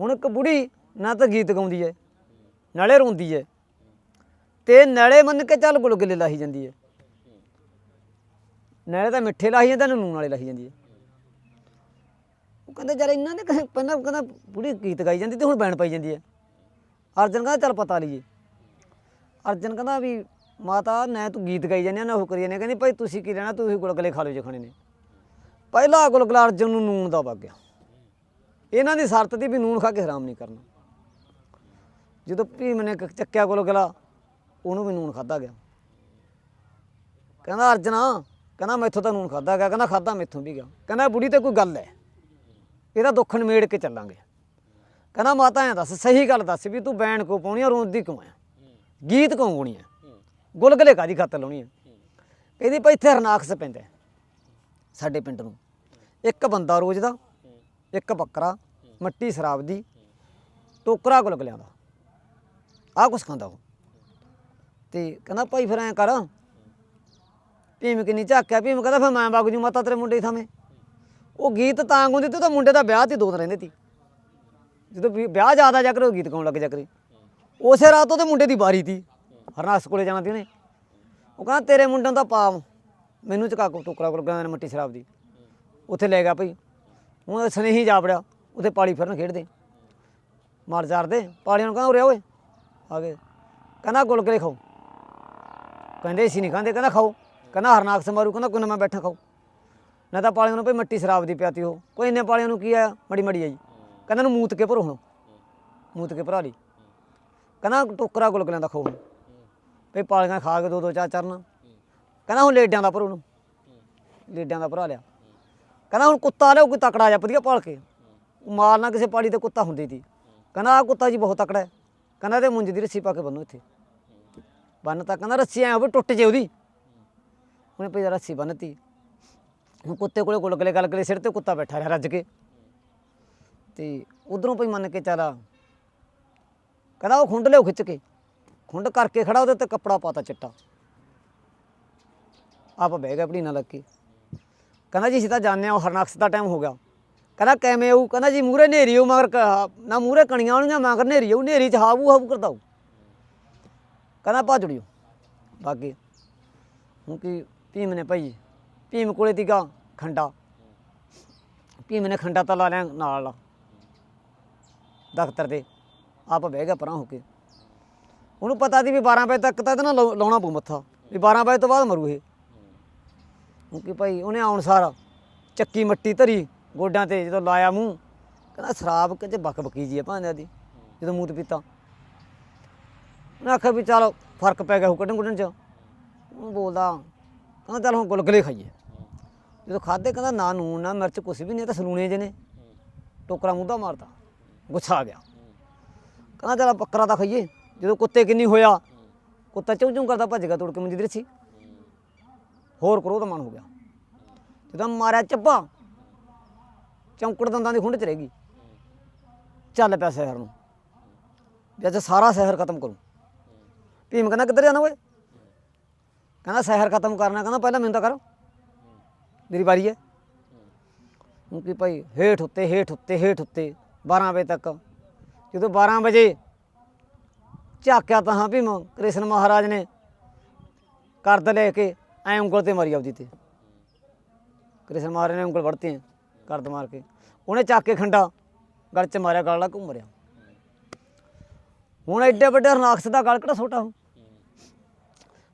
ਹੁਣ ਇੱਕ ਬੁੜੀ ਨਾ ਤਾਂ ਗੀਤ ਗਾਉਂਦੀ ਹੈ ਨਾਲੇ ਰੋਂਦੀ ਹੈ ਤੇ ਨਾਲੇ ਮੰਨ ਕੇ ਚੱਲ ਗੁਲਗੁਲੇ ਲਾਹੀ ਜਾਂਦੀ ਹੈ ਨਾਲੇ ਤਾਂ ਮਿੱਠੇ ਲਾਹੀ ਜਾਂਦਾ ਨੂਨ ਵਾਲੇ ਲਾਹੀ ਜਾਂਦੀ ਹੈ ਉਹ ਕਹਿੰਦਾ ਯਾਰ ਇਹਨਾਂ ਨੇ ਕਹੇ- ਪਹਿਲਾਂ ਕਹਿੰਦਾ ਬੁੜੀ ਗੀਤ ਗਾਈ ਜਾਂਦੀ ਤੇ ਹੁਣ ਬੈਣ ਪਾਈ ਜਾਂਦੀ ਹੈ ਅਰਜਨ ਕਹਿੰਦਾ ਚੱਲ ਪਤਾ ਲਈਏ। ਅਰਜਨ ਕਹਿੰਦਾ ਵੀ ਮਾਤਾ ਨਾ ਤੂੰ ਗੀਤ ਗਾਈ ਜਾਂਦੀ ਆ ਨਾ ਉਹ ਕਰੀ ਜਾਂਦੀ ਕਹਿੰਦੀ ਭਾਈ ਤੁਸੀਂ ਕੀ ਲੈਣਾ, ਤੁਸੀਂ ਗੁਲਗੁਲੇ ਖਾ ਲਓ ਜੇ ਖਾਣੇ ਨੇ। ਪਹਿਲਾ ਗੁਲਗੁਲਾ ਅਰਜਨ ਨੂੰ ਨੂਨ ਦਾ ਵਗ ਗਿਆ। ਇਹਨਾਂ ਦੀ ਸ਼ਰਤ ਦੀ ਵੀ ਨੂਨ ਖਾ ਕੇ ਹਰਾਮ ਨਹੀਂ ਕਰਨਾ। ਜਦੋਂ ਭੀਮ ਨੇ ਚੱਕਿਆ ਚੱਕਿਆ ਗੁਲਗੁਲਾ ਉਹਨੂੰ ਵੀ ਨੂਨ ਖਾਦਾ ਗਿਆ। ਕਹਿੰਦਾ, ਅਰਜਨਾ, ਕਹਿੰਦਾ, ਮੈਥੋਂ ਤਾਂ ਨੂਨ ਖਾਦਾ ਗਿਆ, ਕਹਿੰਦਾ ਖਾਦਾ ਮੈਥੋਂ ਵੀ ਗਿਆ। ਕਹਿੰਦਾ, ਬੁੜੀ ਤੇ ਕੋਈ ਗੱਲ ਹੈ। ਇਹਦਾ ਦੁੱਖ ਨਿਮੇੜ ਕੇ ਚੱਲਾਂਗੇ। ਕਹਿੰਦਾ, ਮਾਤਾ, ਐ ਦੱਸ, ਸਹੀ ਗੱਲ ਦੱਸ ਵੀ ਤੂੰ ਬੈਣ ਕੋ ਪਾਉਣੀ ਆ ਰੋਂਦੀ ਕਿਉਂ ਆ ਗੀਤ ਕਿਉਂ ਗਾਉਣੀ ਆ? ਗੁਲਗੁਲੇ ਕਾਦੀ ਖਾਤਰ ਲਾਉਣੀ ਆ? ਇਹਦੀ ਭਾਈ, ਇੱਥੇ ਹਰਨਾਕਸ ਪੈਂਦਾ ਸਾਡੇ ਪਿੰਡ ਨੂੰ। ਇੱਕ ਬੰਦਾ ਰੋਜ਼ ਦਾ ਇੱਕ ਬੱਕਰਾ, ਮੱਟੀ ਸ਼ਰਾਬ ਦੀ, ਟੋਕਰਾ ਗੁਲਗੁਲਿਆਂ ਲਿਆਂਦਾ ਆਹ ਕੁਛ ਖਾਂਦਾ ਉਹ। ਤੇ ਕਹਿੰਦਾ ਭਾਈ ਫਿਰ ਐਂ ਕਰ, ਭੀਮ ਕਿੰਨੀ ਝਾਕਿਆ, ਭੀਮ ਕਹਿੰਦਾ ਫਿਰ ਮੈਂ ਵਗ ਜੂ ਮਾਤਾ ਤੇਰੇ ਮੁੰਡੇ ਦੀ ਥਾਵੇਂ। ਉਹ ਗੀਤ ਤਾਂ ਗਾਉਂਦੀ ਤੇ ਤਾਂ ਮੁੰਡੇ ਦਾ ਵਿਆਹ ਤੇ ਦੋ ਦਿਨ ਰਹਿੰਦੇ ਤੀ। ਜਦੋਂ ਵੀ ਵਿਆਹ ਜ਼ਿਆਦਾ ਜਾ ਕਰੇ, ਉਹ ਗੀਤ ਗਾਉਣ ਲੱਗ ਜਾ ਕਰੇ। ਉਸੇ ਰਾਤ ਉਹਦੇ ਮੁੰਡੇ ਦੀ ਵਾਰੀ ਤੀ, ਹਰਨਾਸ ਕੋਲੇ ਜਾਣਾ ਤੀ ਉਹਨੇ। ਉਹ ਕਹਿੰਦਾ ਤੇਰੇ ਮੁੰਡਿਆਂ ਦਾ ਤਾਂ ਮੈਨੂੰ ਚਕਾ ਟੋਕਰਾ ਕੋਲ ਗਾਂ ਮੱਟੀ ਸ਼ਰਾਬ ਦੀ। ਉੱਥੇ ਲੈ ਗਿਆ ਭਾਈ। ਹੁਣ ਸਨੇਹੀ ਜਾਪੜਿਆ ਉੱਥੇ ਪਾਲੀ ਫਿਰਨ ਖੇਡਦੇ। ਮਾਰ ਜਾਰਦੇ ਪਾਲੀਆਂ ਨੂੰ ਕਹਿੰਦਾ, ਉਰੇ ਆ ਓਏ। ਆ ਗਏ। ਕਹਿੰਦਾ ਗੁਲਗੁਲੇ ਖਾਓ। ਕਹਿੰਦੇ ਸੀ ਨਹੀਂ ਖਾਂਦੇ। ਕਹਿੰਦਾ, ਖਾਓ। ਕਹਿੰਦਾ ਹਰਨਾਕਸ ਮਾਰੂ ਕਹਿੰਦਾ ਕੋਈ ਨਾ ਮੈਂ ਬੈਠਾ ਖਾਓ। ਨਾ ਤਾਂ ਪਾਲੀਆਂ ਨੂੰ ਭਈ ਮੱਟੀ ਸ਼ਰਾਬ ਦੀ ਪਿਆਤੀ ਉਹ। ਕੋਈ ਇੰਨੇ ਪਾਲੀਆਂ ਨੂੰ ਕੀ ਆ ਮੜੀ ਮੜੀ ਆ ਜੀ ਕਹਿੰਦਾ ਨੂੰ ਮੂਤ ਕੇ ਭਰੋ ਹੁਣ। ਮੂਤ ਕੇ ਭਰਾ ਲਈ। ਕਹਿੰਦਾ, ਟੋਕਰਾ ਗੁਲਗੁਲਿਆਂ ਦਾ ਖਾਓ ਹੁਣ। ਭਈ ਪਾਲੀਆਂ ਖਾ ਕੇ ਦੋ ਦੋ ਚਾਰ ਚਰਨ ਕਹਿੰਦਾ, ਹੁਣ ਲੇਡਿਆਂ ਦਾ ਭਰੋ ਨੂੰ ਲੇਡਿਆਂ ਦਾ ਭਰਾ ਲਿਆ। ਕਹਿੰਦਾ ਹੁਣ ਕੁੱਤਾ ਲਿਆਓ, ਕੋਈ ਤਕੜਾ ਜਿਹਾ ਵਧੀਆ ਪਾਲ ਕੇ। ਉਹ ਮਾਰਨਾ ਕਿਸੇ ਪਾੜੀ ਤੇ ਕੁੱਤਾ ਹੁੰਦੀ ਸੀ ਕਹਿੰਦਾ ਆ ਕੁੱਤਾ ਜੀ ਬਹੁਤ ਤਕੜਾ ਹੈ। ਕਹਿੰਦਾ ਇਹਦੇ ਮੁੰਜ ਦੀ ਰੱਸੀ ਪਾ ਕੇ ਬੰਨੋ ਇੱਥੇ। ਬੰਨ ਤਾਂ ਕਹਿੰਦਾ ਰੱਸੀ ਐ ਹੋਵੇ, ਟੁੱਟ ਜੇ ਉਹਦੀ। ਉਹਨੇ ਪਈ ਰੱਸੀ ਬੰਨਤੀ ਹੁਣ ਕੁੱਤੇ ਕੋਲੇ ਗੁਲਗਲੇ ਗਲਗਲੇ ਸਿਰ ਤੇ ਕੁੱਤਾ ਬੈਠਾ ਰਿਹਾ ਰੱਜ ਕੇ। ਤੇ ਉਧਰੋਂ ਭਈ ਮੰਨ ਕੇ ਚੱਲ ਕਹਿੰਦਾ ਉਹ ਖੁੰਡ ਲਿਓ ਖਿੱਚ ਕੇ। ਖੁੰਡ ਕਰਕੇ ਖੜਾ ਉਹਦੇ ਤੇ ਕੱਪੜਾ ਪਾਤਾ ਚਿੱਟਾ। ਆਪ ਬਹਿ ਗਿਆ ਪੜੀਨਾ ਲੱਗ ਕੇ। ਕਹਿੰਦਾ ਜੀ ਅਸੀਂ ਤਾਂ ਜਾਣਦੇ ਹਾਂ, ਉਹ ਹਰਨਕਸ ਦਾ ਟਾਈਮ ਹੋ ਗਿਆ। ਕਹਿੰਦਾ ਕਿਵੇਂ ਉਹ ਕਹਿੰਦਾ ਜੀ ਮੂਰੇ ਨੇਰੀ ਉਹ ਮਗਰ ਕ- ਨਾ ਮੂਰੇ ਕਣੀਆਂ ਆਉਣੀਆਂ ਮਗਰ ਨੇਰੀ ਆਊ। ਨੇਰੀ ਚ ਹਾਵੂ ਹਾਵੂ ਕਰਦਾ ਉਹ ਕਹਿੰਦਾ ਭੱਜ ਉੜਿਓ। ਬਾਕੀ ਹੁਣ ਕੀ ਭੀਮ ਨੇ ਭਾਈ ਭੀਮ ਕੋਲੇ ਤੀਗਾ ਖੰਡਾ। ਭੀਮ ਨੇ ਖੰਡਾ ਤਾਂ ਲਾ ਲਿਆ ਨਾਲ। ਦਫ਼ਤਰ ਦੇ ਆਪ ਬਹਿ ਗਿਆ ਪਰਾਂ ਹੋ ਕੇ। ਉਹਨੂੰ ਪਤਾ ਸੀ ਵੀ 12 ਵਜੇ ਤੱਕ ਤਾਂ ਇਹਦੇ ਨਾਲ ਲਾਉ- ਲਾਉਣਾ ਪਊ ਮੱਥਾ। ਵੀ 12 ਵਜੇ ਤੋਂ ਬਾਅਦ ਮਰੂ ਇਹ। ਕਿ ਭਾਈ, ਉਹਨੇ ਆਉਣ ਸਾਰ ਚੱਕੀ ਮੱਟੀ ਧਰੀ ਗੋਡਾਂ ਤੇ, ਜਦੋਂ ਲਾਇਆ ਮੂੰਹ, ਕਹਿੰਦਾ ਸ਼ਰਾਬ ਕਿਤੇ ਬਕ ਬਕੀ ਜੀ ਆ ਭਾਂਦਿਆਂ ਦੀ, ਜਦੋਂ ਮੂੰਹ ਤੇ ਪੀਤਾ। ਉਹਨੇ ਆਖਿਆ ਵੀ ਚਲ ਫ਼ਰਕ ਪੈ ਗਿਆ ਹੋ ਕੱਢਣ ਕੁੱਢਣ ਚ। ਉਹ ਬੋਲਦਾ, ਕਹਿੰਦਾ ਚੱਲ ਹੁਣ ਗੁਲਗੁਲੇ ਖਾਈਏ। ਜਦੋਂ ਖਾਦੇ ਕਹਿੰਦਾ ਨਾ ਨੂਨ ਨਾ ਮਿਰਚ, ਕੁਛ ਵੀ ਨਹੀਂ ਤਾਂ ਸਲੂਣੇ ਜੇ ਨੇ। ਟੋਕਰਾ ਮੂੰਹ ਦਾ ਮਾਰਦਾ, ਗੁੱਸਾ ਆ ਗਿਆ। ਕਹਿੰਦਾ ਚੱਲ ਬੱਕਰਾ ਤਾਂ ਖਾਈਏ, ਜਦੋਂ ਕੁੱਤੇ ਕਿੰਨੀ ਹੋਇਆ, ਕੁੱਤਾ ਚੁੰ ਚੁੰ ਕਰਦਾ, ਭੱਜ ਗਿਆ ਤੋੜ ਕੇ ਮੰਜੀ ਦੀ ਰੱਸੀ। ਹੋਰ ਕਰੋ ਤਾਂ ਮਨ ਹੋ ਗਿਆ। ਜਦੋਂ ਮਾਰਿਆ ਚੱਪਾ। ਚੌਂਕੜ ਦੰਦਾਂ ਦੀ ਖੁੰਡ ਚ ਰਹਿ ਗਈ। ਚੱਲ ਪਿਆ ਸ਼ਹਿਰ ਨੂੰ। ਵੀ ਅੱਜ ਸਾਰਾ ਸ਼ਹਿਰ ਖਤਮ ਕਰੂੰ। ਭੀਮ ਕਹਿੰਦਾ, ਕਿੱਧਰ ਜਾਣਾ ਓਏ? ਕਹਿੰਦਾ, ਸ਼ਹਿਰ ਖਤਮ ਕਰਨਾ। ਕਹਿੰਦਾ, ਪਹਿਲਾਂ ਮੈਨੂੰ ਤਾਂ ਕਰੋ। ਮੇਰੀ ਵਾਰੀ ਹੈ। ਹੁਣ ਕੀ ਭਾਈ, ਹੇਠ ਉੱਤੇ ਹੇਠ ਉੱਤੇ ਹੇਠ ਉੱਤੇ 12 ਵਜੇ ਤੱਕ। ਜਦੋਂ 12 ਵਜੇ ਝਾਕਿਆ ਤਾਂ ਹਾਂ ਭੀਮ, ਕ੍ਰਿਸ਼ਨ ਮਹਾਰਾਜ ਨੇ ਕਰਦ ਲੈ ਕੇ ਐ ਉਂਗਲ ਤੇ ਮਾਰੀ ਆਪਦੀ ਤੇ। ਕ੍ਰਿਸ਼ਨ ਮਹਾਰਾਜ ਨੇ ਉਂਗਲ ਵੜਤੀ ਕਰਦ ਮਾਰ ਕੇ। ਉਹਨੇ ਚੱਕ ਕੇ ਖੰਡਾ ਗਲ ਚ ਮਾਰਿਆ, ਗਲ ਲਾ ਘੁੰਮ ਮਰਿਆ। ਹੁਣ ਐਡੇ ਵੱਡੇ ਹਰਨਾਕਸ ਦਾ ਗਲ ਕਿਹੜਾ ਛੋਟਾ ਹੋ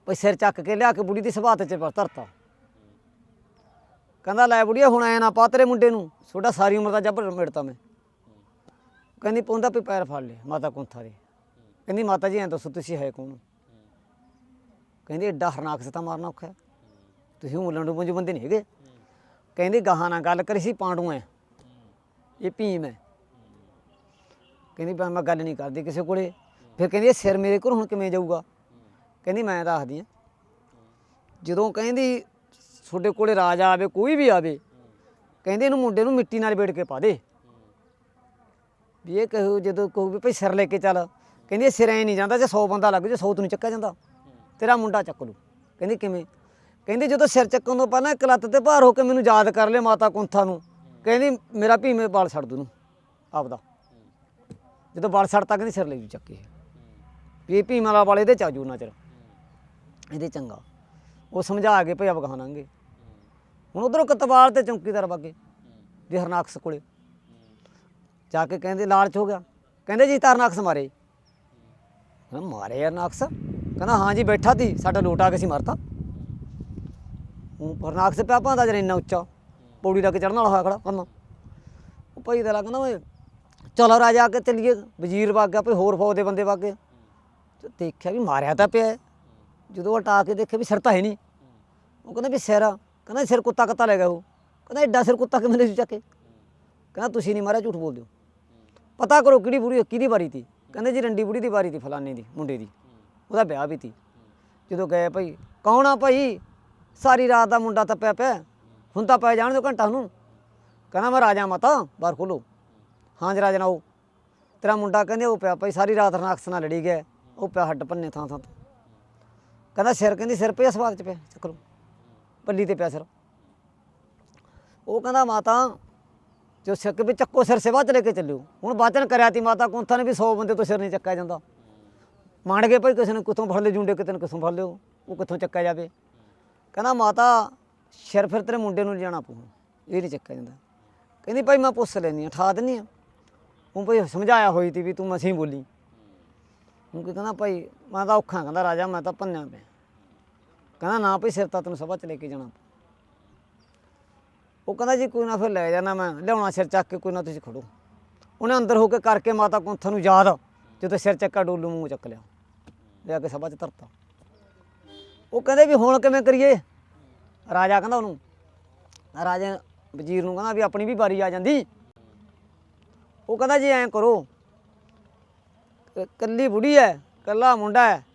ਭਈ ਸਿਰ ਚੱਕ ਕੇ ਲਿਆ ਕੇ ਬੁੜੀ ਦੀ ਸਭਾਤ ਚ ਧਰਤਾ। ਕਹਿੰਦਾ, ਲੈ ਬੁੜੀਆ, ਹੁਣ ਐ ਨਾ ਪਾ ਤੇਰੇ ਮੁੰਡੇ ਨੂੰ ਛੋਟਾ ਸਾਰੀ ਉਮਰ ਦਾ ਜੱਬਰ ਮਿਟਤਾ ਮੈਂ। ਕਹਿੰਦੀ ਪੌਂਦਾ ਪਈ ਪੈਰ ਫੜ ਲਿਆ, ਮਾਤਾ ਕੁੰਥਾ ਦੇ। ਕਹਿੰਦੀ, ਮਾਤਾ ਜੀ, ਐਂ ਦੱਸੋ, ਤੁਸੀਂ ਹੈ ਕੌਣ? ਕਹਿੰਦੀ ਐਡਾ ਹਰਨਾਕਸ ਤਾਂ ਮਾਰਨਾ ਔਖਾ ਹੈ। ਤੁਸੀਂ ਮੁੱਲਣ ਨੂੰ ਮੁੰਜ ਬੰਦੇ ਨਹੀਂ ਹੈਗੇ। ਕਹਿੰਦੀ ਗਾਹਾਂ ਨਾਲ ਗੱਲ ਕਰੀ ਸੀ, ਪਾਂਡੂ ਐ। ਇਹ ਭੀਮ ਹੈ ਕਹਿੰਦੀ ਬਾ ਮੈਂ ਗੱਲ ਨਹੀਂ ਕਰਦੀ ਕਿਸੇ ਕੋਲੇ। ਫਿਰ ਕਹਿੰਦੀ, ਇਹ ਸਿਰ ਮੇਰੇ ਕੋਲ ਹੁਣ ਕਿਵੇਂ ਜਾਊਗਾ? ਕਹਿੰਦੀ, ਮੈਂ ਦੱਸਦੀ ਆ। ਜਦੋਂ ਕਹਿੰਦੀ, ਤੁਹਾਡੇ ਕੋਲੇ ਰਾਜਾ ਆਵੇ, ਕੋਈ ਵੀ ਆਵੇ, ਕਹਿੰਦੇ ਇਹਨੂੰ ਮੁੰਡੇ ਨੂੰ ਮਿੱਟੀ ਨਾਲ ਵੇੜ ਕੇ ਪਾ ਦੇ। ਵੀ ਇਹ ਕਹੋ, ਜਦੋਂ ਕਹੂ ਵੀ ਭਾਈ ਸਿਰ ਲੈ ਕੇ ਚੱਲ। ਕਹਿੰਦੀ, ਇਹ ਸਿਰ ਐ ਨਹੀਂ ਜਾਂਦਾ, ਜੇ 100 ਬੰਦਾ ਲੱਗ ਜੇ 100 ਤੋਂ ਨਹੀਂ ਚੱਕਿਆ ਜਾਂਦਾ। ਤੇਰਾ ਮੁੰਡਾ ਚੱਕ ਲੂ ਕਹਿੰਦੀ ਕਿਵੇਂ? ਕਹਿੰਦੀ ਜਦੋਂ ਸਿਰ ਚੱਕਣ ਤੋਂ ਪਹਿਲਾਂ ਇੱਕ ਲੱਤ ਤੇ ਭਾਰ ਹੋ ਕੇ ਮੈਨੂੰ ਯਾਦ ਕਰ ਲਿਆ ਮਾਤਾ ਕੁੰਥਾ ਨੂੰ। ਕਹਿੰਦੀ ਮੇਰਾ ਭੀਮੇ ਬਾਲ ਛੱਡ ਦੂ ਨੂੰ ਆਪਦਾ। ਜਦੋਂ ਬਲ ਸੜਤਾ ਕਹਿੰਦੀ ਸਿਰ ਲੈ ਜੂ ਚੱਕੇ ਵੀ ਇਹ ਭੀਮਾਲਾ ਵਾਲੇ ਦੇ ਚਾਜੂ ਨਾ ਚਿਰ। ਇਹਦੇ ਚੰਗਾ। ਉਹ ਸਮਝਾ ਕੇ ਭਈ ਅਬਗਾਨਾਂਗੇ ਹੁਣ ਉਧਰੋਂ ਕਤਵਾਲ ਤੇ ਚੌਂਕੀਦਾਰ ਬਾਗੇ ਜੀ ਹਰਨਾਕਸ ਕੋਲੇ। ਜਾ ਕੇ ਕਹਿੰਦੇ ਲਾਲਚ ਹੋ ਗਿਆ। ਕਹਿੰਦੇ ਜੀ ਤਰਨਾਕਸ ਮਾਰੇ। ਮਾਰੇ ਹਰਨਾਕਸ? ਕਹਿੰਦਾ, ਹਾਂ ਜੀ, ਬੈਠਾ ਤੀ ਸਾਡਾ ਲੋਟਾ ਕੇ ਸੀ ਮਾਰਤਾ। ਉਹ ਹਰਨਾਕਸ ਪਿਆ ਭਾਂਦਾ ਜਰ ਇੰਨਾ ਉੱਚਾ। ਪੌੜੀ ਲਾ ਕੇ ਚੜਨ ਵਾਲਾ ਹੋਇਆ ਖੜਾ ਪੰਨਾ ਉਹ ਭਾਈ ਦਾ ਕਹਿੰਦਾ ਓਏ, ਚਲੋ ਰਾਜਾ ਆ ਕੇ ਚੱਲੀਏ, ਵਜ਼ੀਰ ਵਗ ਗਿਆ ਕੋਈ ਹੋਰ ਫੌਜ ਦੇ ਬੰਦੇ ਵਗ ਗਏ। ਤੇ ਦੇਖਿਆ ਵੀ ਮਾਰਿਆ ਤਾਂ ਪਿਆ ਜਦੋਂ ਹਟਾ ਕੇ ਦੇਖਿਆ ਵੀ ਸਿਰ ਤਾਂ ਹੈ ਨਹੀਂ। ਉਹ ਕਹਿੰਦਾ ਵੀ ਸਿਰ ਕਹਿੰਦਾ ਸਿਰ ਕੁੱਤਾ ਕੱਤਾ ਲੈ ਗਿਆ ਉਹ। ਕਹਿੰਦਾ ਐਡਾ ਸਿਰ ਕੁੱਤਾ ਕਿਵੇਂ ਲੈ ਚੱਕ ਕੇ? ਕਹਿੰਦਾ ਤੁਸੀਂ ਨਹੀਂ ਮਾਰਿਆ, ਝੂਠ ਬੋਲਦੇ ਹੋ। ਪਤਾ ਕਰੋ ਕਿਹੜੀ ਬੁੜੀ ਕਿਹਦੀ ਵਾਰੀ ਤੀ ਕਹਿੰਦੇ ਜੀ ਰੰਡੀ ਬੁੜੀ ਦੀ ਵਾਰੀ ਤੀ ਫਲਾਣੇ ਦੀ, ਮੁੰਡੇ ਦੀ। ਉਹਦਾ ਵਿਆਹ ਵੀ ਤੀ। ਜਦੋਂ ਗਏ ਭਾਈ, ਕੌਣ ਆ ਭਾਈ? ਸਾਰੀ ਰਾਤ ਦਾ ਮੁੰਡਾ ਤੱਪਿਆ ਪਿਆ। ਹੁਣ ਤਾਂ ਪੈ ਜਾਣ ਦਿਓ ਘੰਟਾ ਨੂੰ ਕਹਿੰਦਾ ਮੈਂ ਰਾਜਾ ਮਾਤਾ, ਬਾਹਰ ਖੋਲੋ। ਹਾਂ ਜੀ ਰਾਜਾ ਆਓ। ਤੇਰਾ ਮੁੰਡਾ ਕਹਿੰਦੇ ਉਹ ਪਿਆ ਭਾਈ, ਸਾਰੀ ਰਾਤ ਰਨਾਕਸ ਨਾਲ ਲੜੀ ਗਿਆ। ਉਹ ਪਿਆ ਹੱਡ ਭੰਨੇ ਥਾਂ ਥਾਂ ਤੋਂ। ਕਹਿੰਦਾ ਸਿਰ ਕਹਿੰਦੀ, ਸਿਰ ਪਿਆ ਸਵਾਦ ਚ ਪਿਆ, ਚੱਕ ਲਓ। ਪੱਲੀ ਤੇ ਪਿਆ ਸਿਰ। ਉਹ ਕਹਿੰਦਾ, ਮਾਤਾ, ਜੋ ਸਿੱਕ ਵੀ ਚੱਕੋ ਸਿਰ, ਸੇਵਾ ਚ ਲੈ ਕੇ ਚੱਲਿਓ। ਹੁਣ ਬਾਚਨ ਕਰਿਆ ਤੀ ਮਾਤਾ, ਕੁੰਥਾ ਨੇ ਵੀ 100 ਬੰਦੇ ਤੋਂ ਸਿਰ ਨਹੀਂ ਚੱਕਿਆ ਜਾਂਦਾ। ਮੰਨ ਗਏ ਭਾਈ ਕਿਸੇ ਨੇ ਕਿੱਥੋਂ ਫੜ ਲਏ ਜੁੰਡੇ ਕਿਤੇ ਨੇ ਕਿੱਥੋਂ ਫੜ ਲਿਓ, ਉਹ ਕਿੱਥੋਂ ਚੱਕਿਆ ਜਾਵੇ। ਕਹਿੰਦਾ, ਮਾਤਾ, ਸਿਰ ਫਿਰ ਤੇਰੇ ਮੁੰਡੇ ਨੂੰ ਜਾਣਾ ਪਊ। ਇਹ ਨਹੀਂ ਚੱਕਿਆ ਜਾਂਦਾ। ਕਹਿੰਦੀ, ਭਾਈ ਮੈਂ ਪੁੱਛ ਲੈਣੀ ਆ ਠਾ ਦਿੰਨੀ ਆ ਉਹ ਭਾਈ ਸਮਝਾਇਆ ਹੋਈ ਤੀ ਵੀ ਤੂੰ ਮਸੀਂ ਬੋਲੀ। ਉਹ ਕਹਿੰਦਾ, ਭਾਈ, ਮੈਂ ਤਾਂ ਔਖਾ ਕਹਿੰਦਾ, ਰਾਜਾ, ਮੈਂ ਤਾਂ ਭੰਨਿਆ ਪਿਆ। ਕਹਿੰਦਾ, ਨਾ ਭਾਈ ਸਿਰ ਤਾਂ ਤੈਨੂੰ ਸਭਾ ਚ ਲੈ ਕੇ ਜਾਣਾ ਪਊ। ਉਹ ਕਹਿੰਦਾ, ਜੀ ਕੋਈ ਨਾ ਫਿਰ ਲੈ ਜਾਣਾ ਮੈਂ, ਲਿਆਉਣਾ ਸਿਰ ਚੱਕ ਕੇ, ਕੋਈ ਨਾ ਤੁਸੀਂ ਖੜੋ। ਉਹਨੇ ਅੰਦਰ ਹੋ ਕੇ ਕਰਕੇ ਮਾਤਾ ਕੁੰਥ ਨੂੰ ਯਾਦ ਜਦੋਂ ਸਿਰ ਚੱਕਾ ਡੋਲੂ ਮੂੰਹ ਚੱਕ ਲਿਆ। ਲਿਆ ਕੇ ਸਭਾ ਚ ਧਰਤਾ। ਉਹ ਕਹਿੰਦੇ ਵੀ ਹੁਣ ਕਿਵੇਂ ਕਰੀਏ? ਰਾਜਾ ਕਹਿੰਦਾ ਉਹਨੂੰ, ਰਾਜਾ ਵਜ਼ੀਰ ਨੂੰ ਕਹਿੰਦਾ ਵੀ ਆਪਣੀ ਵੀ ਵਾਰੀ ਆ ਜਾਂਦੀ। ਉਹ ਕਹਿੰਦਾ ਜੀ ਐਂ ਕਰੋ ਕ- ਕੱਲੀ ਬੁੜੀ ਐ ਕੱਲਾ ਮੁੰਡਾ ਹੈ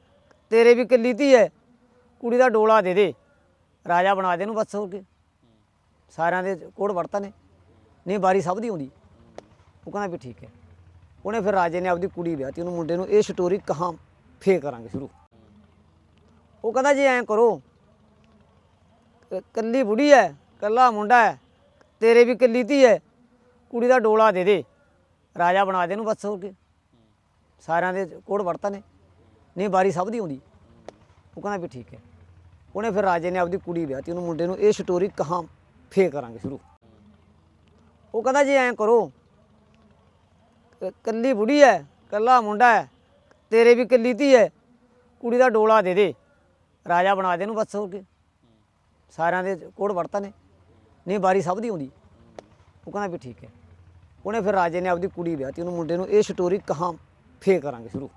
ਤੇਰੇ ਵੀ ਕੱਲੀ ਧੀ ਐ, ਕੁੜੀ ਦਾ ਡੋਲਾ ਦੇ ਦੇ, ਰਾਜਾ ਬਣਾ ਦੇ ਨੂੰ ਬਸ ਹੋ ਕੇ। ਸਾਰਿਆਂ ਦੇ ਕੋੜ ਵਰਤਾ ਨੇ, ਨਹੀਂ ਵਾਰੀ ਸਭ ਦੀ ਆਉਂਦੀ। ਉਹ ਕਹਿੰਦਾ ਵੀ ਠੀਕ ਹੈ ਉਹਨੇ ਫਿਰ ਰਾਜੇ ਨੇ ਆਪਦੀ ਕੁੜੀ ਵਿਆਹਤੀ, ਉਹਨੂੰ ਮੁੰਡੇ ਨੂੰ ਇਹ ਸਟੋਰੀ ਕਹਾਂ ਫੇਰ ਕਰਾਂਗੇ ਸ਼ੁਰੂ। ਉਹ ਕਹਿੰਦਾ ਜੀ ਐਂ ਕਰੋ ਕ- ਕੱਲੀ ਬੁੜੀ ਐ ਕੱਲਾ ਮੁੰਡਾ ਹੈ ਤੇਰੇ ਵੀ ਕੱਲੀ ਧੀ ਐ, ਕੁੜੀ ਦਾ ਡੋਲਾ ਦੇ ਦੇ, ਰਾਜਾ ਬਣਾ ਦੇ ਨੂੰ ਬਸ ਹੋ ਕੇ। ਸਾਰਿਆਂ ਦੇ ਕੋੜ ਵਰਤਾ ਨੇ, ਨਹੀਂ ਵਾਰੀ ਸਭ ਦੀ ਆਉਂਦੀ। ਉਹ ਕਹਿੰਦਾ ਵੀ ਠੀਕ ਹੈ ਉਹਨੇ ਫਿਰ ਰਾਜੇ ਨੇ ਆਪਦੀ ਕੁੜੀ ਵਿਆਹਤੀ, ਉਹਨੂੰ ਮੁੰਡੇ ਨੂੰ ਇਹ ਸਟੋਰੀ ਕਹਾਂ ਫੇਰ ਕਰਾਂਗੇ ਸ਼ੁਰੂ। ਉਹ ਕਹਿੰਦਾ ਜੀ ਐਂ ਕਰੋ ਕ- ਕੱਲੀ ਬੁੜੀ ਐ ਕੱਲਾ ਮੁੰਡਾ ਹੈ ਤੇਰੇ ਵੀ ਕੱਲੀ ਧੀ ਐ। ਕੁੜੀ ਦਾ ਡੋਲਾ ਦੇ ਦੇ। ਰਾਜਾ ਬਣਾ ਦੇ ਨੂੰ ਬਸ ਹੋ ਕੇ। ਸਾਰਿਆਂ ਦੇ ਕੋੜ ਵੜਤਾ ਨੇ। ਨਹੀਂ ਵਾਰੀ ਸਭ ਦੀ ਆਉਂਦੀ। ਉਹ ਕਹਿੰਦਾ ਵੀ ਠੀਕ ਹੈ ਉਹਨੇ ਫਿਰ ਰਾਜੇ ਨੇ ਆਪਦੀ ਕੁੜੀ ਵਿਆਹਤੀ, ਉਹਨੂੰ ਮੁੰਡੇ ਨੂੰ ਇਹ ਸਟੋਰੀ ਕਹਾਂ, ਫੇਰ ਕਰਾਂਗੇ ਸ਼ੁਰੂ।